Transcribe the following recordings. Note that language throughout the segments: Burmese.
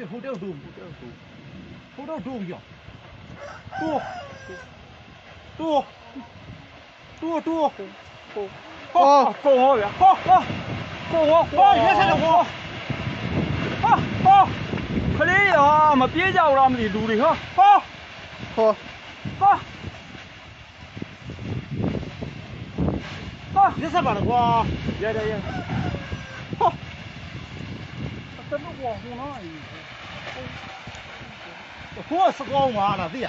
ဖြစ်ဟိုတက်တို့ဟိုတက်တို့ဟိုတော့တို့ပြီးတော့တို့တို့တို့တို့ဟောကုန်ဟောဗျာဟောဟောကုန်ဟောဟောရက်ဆက်တော့ဟောဟာဟောခလေးရမပြေးကြဘူးလားမသိလူတွေဟောဟောဟောဟောဟာရက်ဆက်ပါတော့ကွာရရရဟော 真的光红了，你说，是光吗？那是，这？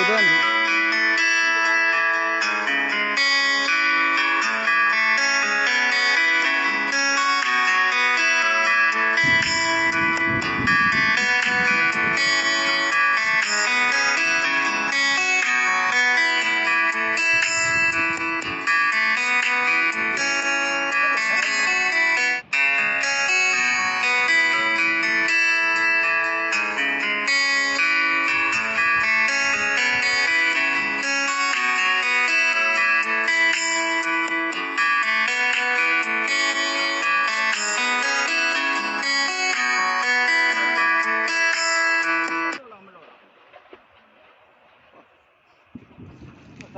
ရ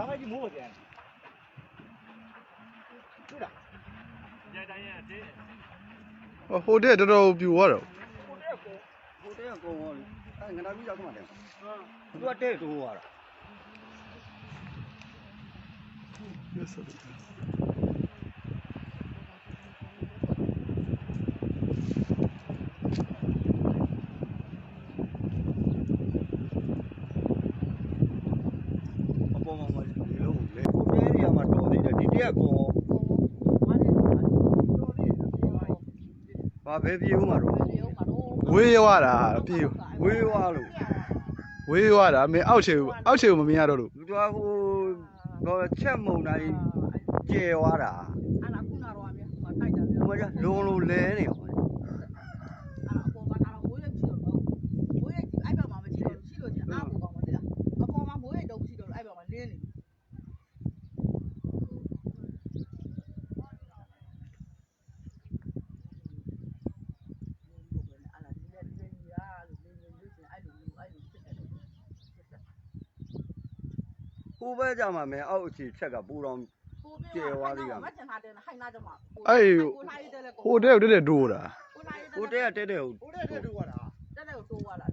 ဘိုးတန်းဒါမှကြီးမိုးပြန်တွေ့လားဟိုတဲ့တော်တော်ပြူသွားတော့ဟိုတက်ကိုဟိုတဲကကုံဟောလေအဲငါတို့ပြီးတော့ကမှတယ်သူကတဲ့တိုးသွားတာအပေါ်မှာမဒီလိုလေကိုတဲနေရာမှာတော်သေးတယ်ဒီတ က်ကုံဘာပဲပြေဦးမှာတော့ဝေးရွာတာပြူဝေးသွားလို့ဝေးရွာတာမင်းအောက်ချေအောက်ချေကိုမမြင်ရတော့လို့လူတော်ဟိုတော့ချက်မုံတိုင်းကျဲသွားတာအဲ့ဒါခုနတော့အမြဲမတိုက်တာပြောဟိုကလုံလုံလဲနေ ဟိုဘက်ကြမှာမင်းအောက်အခြေချက်ကပူတော် ကျေဝါးလေးက မကျန်တာတဲ့ဟိုင်နာကြမှာအဲ့ဟိုဟိုတဲကိုတက်တက်ဒိုးတာဟိုတဲကတဲတဲဟုတ် ဟိုတဲ့တဲ့တူကလားတက်တယ်ကိုတိုးသွားတာ